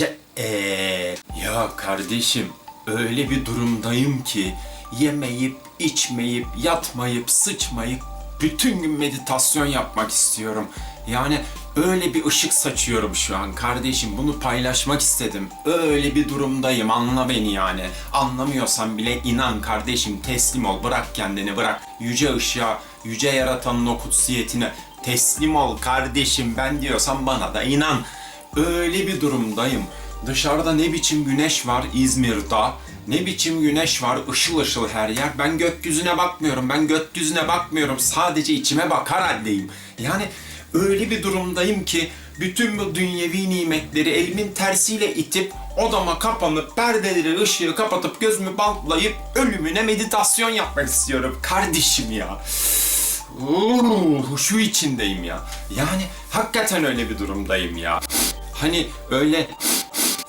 Ce eee, ya kardeşim öyle bir durumdayım ki yemeyip, içmeyip, yatmayıp, sıçmayıp bütün gün meditasyon yapmak istiyorum. Yani öyle bir ışık saçıyorum şu an kardeşim bunu paylaşmak istedim. Öyle bir durumdayım anla beni yani. Anlamıyorsan bile inan kardeşim teslim ol bırak kendini bırak. Yüce ışığa, yüce yaratanın o kutsiyetine teslim ol kardeşim ben diyorsan bana da inan. Öyle bir durumdayım. Dışarıda ne biçim güneş var İzmir'de. Ne biçim güneş var ışıl ışıl her yer. Ben gökyüzüne bakmıyorum. Ben gökyüzüne bakmıyorum. Sadece içime bakar haldeyim. Yani öyle bir durumdayım ki bütün bu dünyevi nimetleri elimin tersiyle itip odama kapanıp perdeleri ışığı kapatıp gözümü bantlayıp ölümüne meditasyon yapmak istiyorum. Kardeşim ya. Uuu, şu içindeyim ya. Yani hakikaten öyle bir durumdayım ya. Hani öyle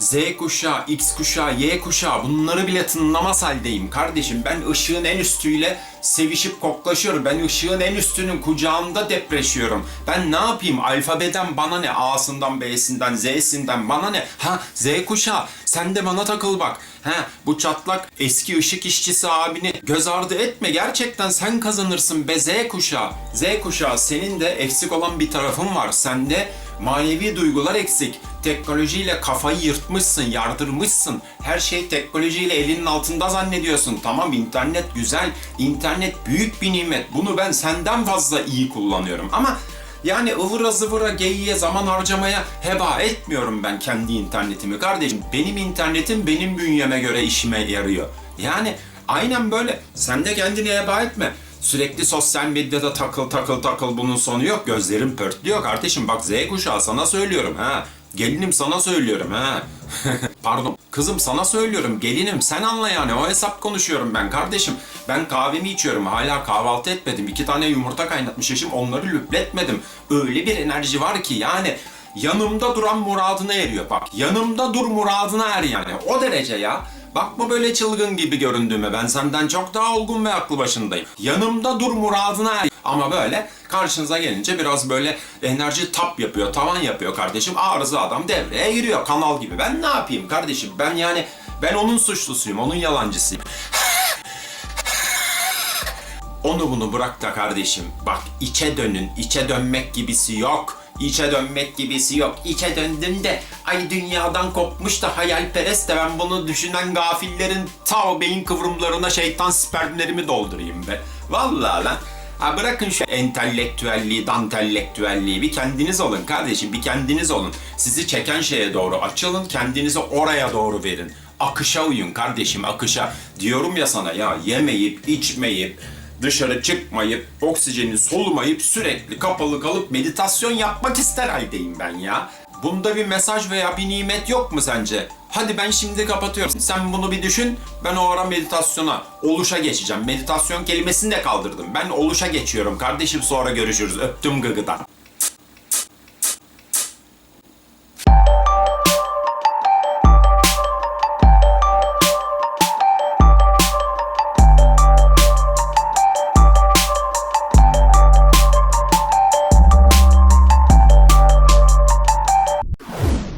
Z kuşağı, X kuşağı, Y kuşağı bunları bile tınlamaz haldeyim kardeşim. Ben ışığın en üstüyle sevişip koklaşıyorum. Ben ışığın en üstünün kucağında depreşiyorum. Ben ne yapayım? Alfabeden bana ne? A'sından, B'sinden, Z'sinden bana ne? Ha Z kuşağı sen de bana takıl bak. Ha bu çatlak eski ışık işçisi abini göz ardı etme. Gerçekten sen kazanırsın be Z kuşağı. Z kuşağı senin de eksik olan bir tarafın var. Sende manevi duygular eksik. Teknolojiyle kafayı yırtmışsın, yardırmışsın. Her şey teknolojiyle elinin altında zannediyorsun. Tamam internet güzel, internet büyük bir nimet. Bunu ben senden fazla iyi kullanıyorum. Ama yani ıvıra zıvıra geyiğe zaman harcamaya heba etmiyorum ben kendi internetimi kardeşim. Benim internetim benim bünyeme göre işime yarıyor. Yani aynen böyle. Sen de kendini heba etme. Sürekli sosyal medyada takıl takıl takıl bunun sonu yok. Gözlerim pörtlüyor kardeşim. Bak Z kuşağı sana söylüyorum ha. Gelinim sana söylüyorum ha. Pardon. Kızım sana söylüyorum. Gelinim sen anla yani. O hesap konuşuyorum ben kardeşim. Ben kahvemi içiyorum. Hala kahvaltı etmedim. İki tane yumurta kaynatmış eşim. Onları lüpletmedim. Öyle bir enerji var ki yani yanımda duran muradına eriyor. Bak yanımda dur muradına er yani. O derece ya. Bakma böyle çılgın gibi göründüğüme. Ben senden çok daha olgun ve aklı başındayım. Yanımda dur muradına er. Ama böyle karşınıza gelince biraz böyle enerji tap yapıyor, tavan yapıyor kardeşim. Arıza adam devreye giriyor kanal gibi. Ben ne yapayım kardeşim? Ben yani ben onun suçlusuyum, onun yalancısıyım. Onu bunu bırak da kardeşim. Bak içe dönün. içe dönmek gibisi yok. İçe dönmek gibisi yok. İçe döndüm de ay dünyadan kopmuş da hayalperest de ben bunu düşünen gafillerin ta o beyin kıvrımlarına şeytan spermlerimi doldurayım be. Vallahi lan. Ha bırakın şu entelektüelliği, dantelektüelliği. Bir kendiniz olun kardeşim, bir kendiniz olun. Sizi çeken şeye doğru açılın, kendinizi oraya doğru verin. Akışa uyun kardeşim, akışa. Diyorum ya sana ya yemeyip, içmeyip, dışarı çıkmayıp, oksijeni solumayıp sürekli kapalı kalıp meditasyon yapmak ister haldeyim ben ya. Bunda bir mesaj veya bir nimet yok mu sence? Hadi ben şimdi kapatıyorum. Sen bunu bir düşün. Ben o ara meditasyona, oluşa geçeceğim. Meditasyon kelimesini de kaldırdım. Ben oluşa geçiyorum. Kardeşim sonra görüşürüz. Öptüm gıgıdan.